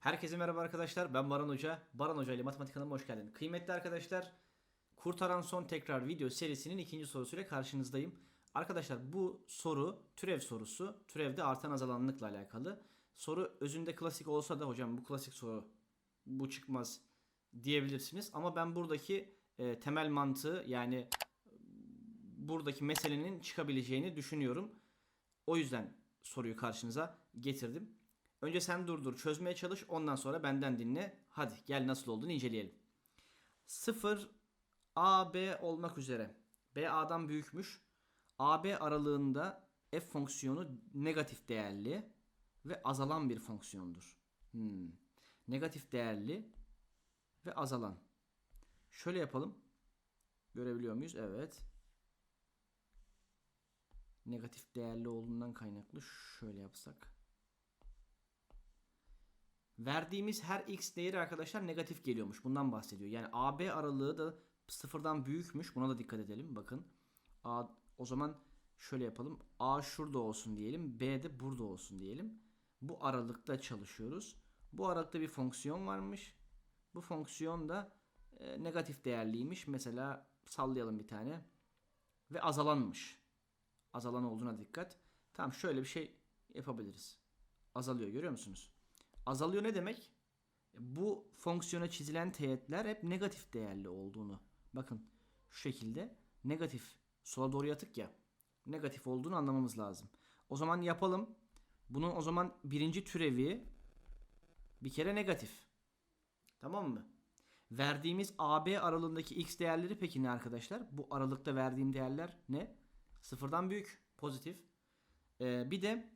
Herkese merhaba arkadaşlar. Ben Baran Hoca. Baran Hoca ile Matematik kanalıma hoş geldin. Kıymetli arkadaşlar, Kurtaran Son Tekrar video serisinin ikinci sorusuyla karşınızdayım. Arkadaşlar bu soru türev sorusu. Türevde artan azalanlıkla alakalı. Soru özünde klasik olsa da hocam bu klasik soru bu çıkmaz diyebilirsiniz. Ama ben buradaki e, temel mantığı yani buradaki meselenin çıkabileceğini düşünüyorum. O yüzden soruyu karşınıza getirdim. Önce sen durdur, çözmeye çalış. Ondan sonra benden dinle. Hadi gel nasıl olduğunu inceleyelim. 0 AB olmak üzere. B A'dan büyükmüş. AB aralığında f fonksiyonu negatif değerli ve azalan bir fonksiyondur. Hmm. Negatif değerli ve azalan. Şöyle yapalım. Görebiliyor muyuz? Evet. Negatif değerli olduğundan kaynaklı şöyle yapsak. Verdiğimiz her x değeri arkadaşlar negatif geliyormuş. Bundan bahsediyor. Yani AB aralığı da sıfırdan büyükmüş. Buna da dikkat edelim. Bakın. A, o zaman şöyle yapalım. A şurada olsun diyelim. B de burada olsun diyelim. Bu aralıkta çalışıyoruz. Bu aralıkta bir fonksiyon varmış. Bu fonksiyon da e, negatif değerliymiş. Mesela sallayalım bir tane. Ve azalanmış. Azalan olduğuna dikkat. Tamam şöyle bir şey yapabiliriz. Azalıyor görüyor musunuz? Azalıyor ne demek? Bu fonksiyona çizilen teğetler hep negatif değerli olduğunu. Bakın şu şekilde negatif sola doğru yatık ya. Negatif olduğunu anlamamız lazım. O zaman yapalım. Bunun o zaman birinci türevi bir kere negatif. Tamam mı? Verdiğimiz AB aralığındaki x değerleri peki ne arkadaşlar? Bu aralıkta verdiğim değerler ne? Sıfırdan büyük. Pozitif. Ee, bir de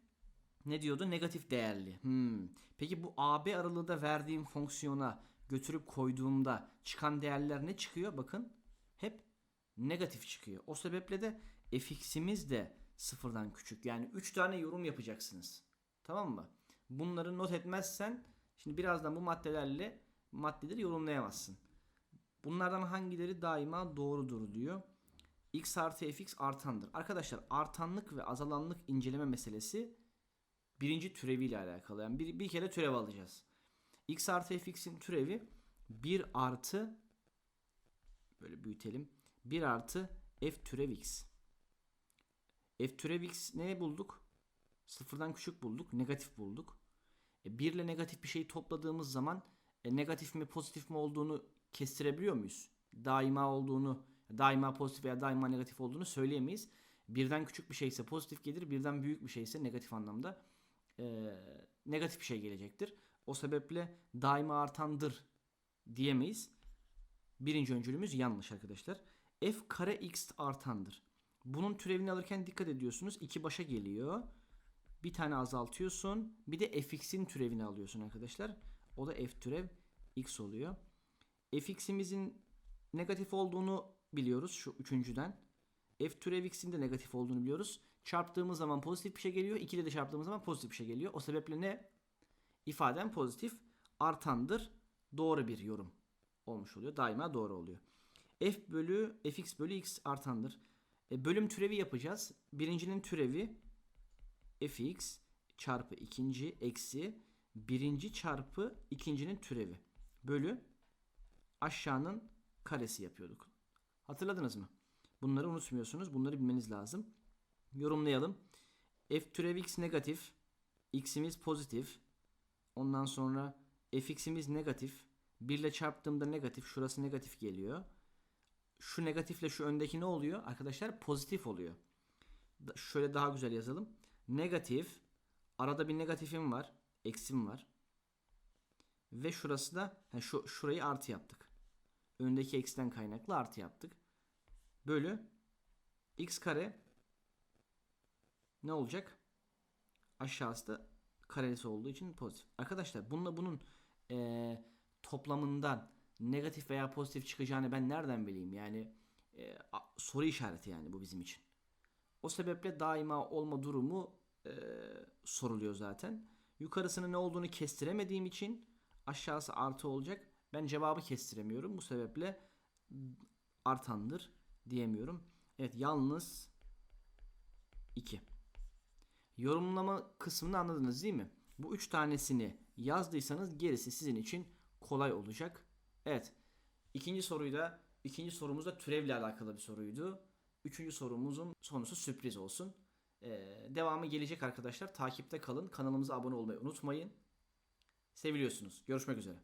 ne diyordu? Negatif değerli. Hmm. Peki bu AB aralığında verdiğim fonksiyona götürüp koyduğumda çıkan değerler ne çıkıyor? Bakın hep negatif çıkıyor. O sebeple de fx'imiz de sıfırdan küçük. Yani 3 tane yorum yapacaksınız. Tamam mı? Bunları not etmezsen şimdi birazdan bu maddelerle maddeleri yorumlayamazsın. Bunlardan hangileri daima doğrudur diyor. x artı fx artandır. Arkadaşlar artanlık ve azalanlık inceleme meselesi birinci türeviyle alakalı. Yani bir, bir kere türev alacağız. x artı fx'in türevi 1 artı böyle büyütelim. 1 artı f türev x. f türev x ne bulduk? Sıfırdan küçük bulduk. Negatif bulduk. E, 1 ile negatif bir şeyi topladığımız zaman e, negatif mi pozitif mi olduğunu kestirebiliyor muyuz? Daima olduğunu, daima pozitif veya daima negatif olduğunu söyleyemeyiz. Birden küçük bir şeyse pozitif gelir, birden büyük bir şeyse negatif anlamda e, negatif bir şey gelecektir. O sebeple daima artandır diyemeyiz. Birinci öncülümüz yanlış arkadaşlar. F kare x artandır. Bunun türevini alırken dikkat ediyorsunuz. iki başa geliyor. Bir tane azaltıyorsun. Bir de fx'in türevini alıyorsun arkadaşlar. O da f türev x oluyor. fx'imizin negatif olduğunu biliyoruz şu üçüncüden. F türev x'in de negatif olduğunu biliyoruz. Çarptığımız zaman pozitif bir şey geliyor. 2 ile de çarptığımız zaman pozitif bir şey geliyor. O sebeple ne? İfaden pozitif artandır. Doğru bir yorum olmuş oluyor. Daima doğru oluyor. F bölü fx bölü x artandır. E, bölüm türevi yapacağız. Birincinin türevi fx çarpı ikinci eksi birinci çarpı ikincinin türevi. Bölü aşağının karesi yapıyorduk. Hatırladınız mı? Bunları unutmuyorsunuz. Bunları bilmeniz lazım. Yorumlayalım. F türev x negatif. X'imiz pozitif. Ondan sonra fx'imiz negatif. 1 ile çarptığımda negatif. Şurası negatif geliyor. Şu negatifle şu öndeki ne oluyor? Arkadaşlar pozitif oluyor. Şöyle daha güzel yazalım. Negatif. Arada bir negatifim var. Eksim var. Ve şurası da yani şu şurayı artı yaptık. Öndeki eksiden kaynaklı artı yaptık. Bölü x kare ne olacak? Aşağısı da karesi olduğu için pozitif. Arkadaşlar bununla bunun e, toplamından negatif veya pozitif çıkacağını ben nereden bileyim? Yani e, soru işareti yani bu bizim için. O sebeple daima olma durumu e, soruluyor zaten. Yukarısının ne olduğunu kestiremediğim için aşağısı artı olacak. Ben cevabı kestiremiyorum. Bu sebeple artandır diyemiyorum. Evet yalnız 2. Yorumlama kısmını anladınız değil mi? Bu üç tanesini yazdıysanız gerisi sizin için kolay olacak. Evet. İkinci soruyu da ikinci sorumuz da türevle alakalı bir soruydu. Üçüncü sorumuzun sonusu sürpriz olsun. Ee, devamı gelecek arkadaşlar. Takipte kalın. Kanalımıza abone olmayı unutmayın. Seviliyorsunuz. Görüşmek üzere.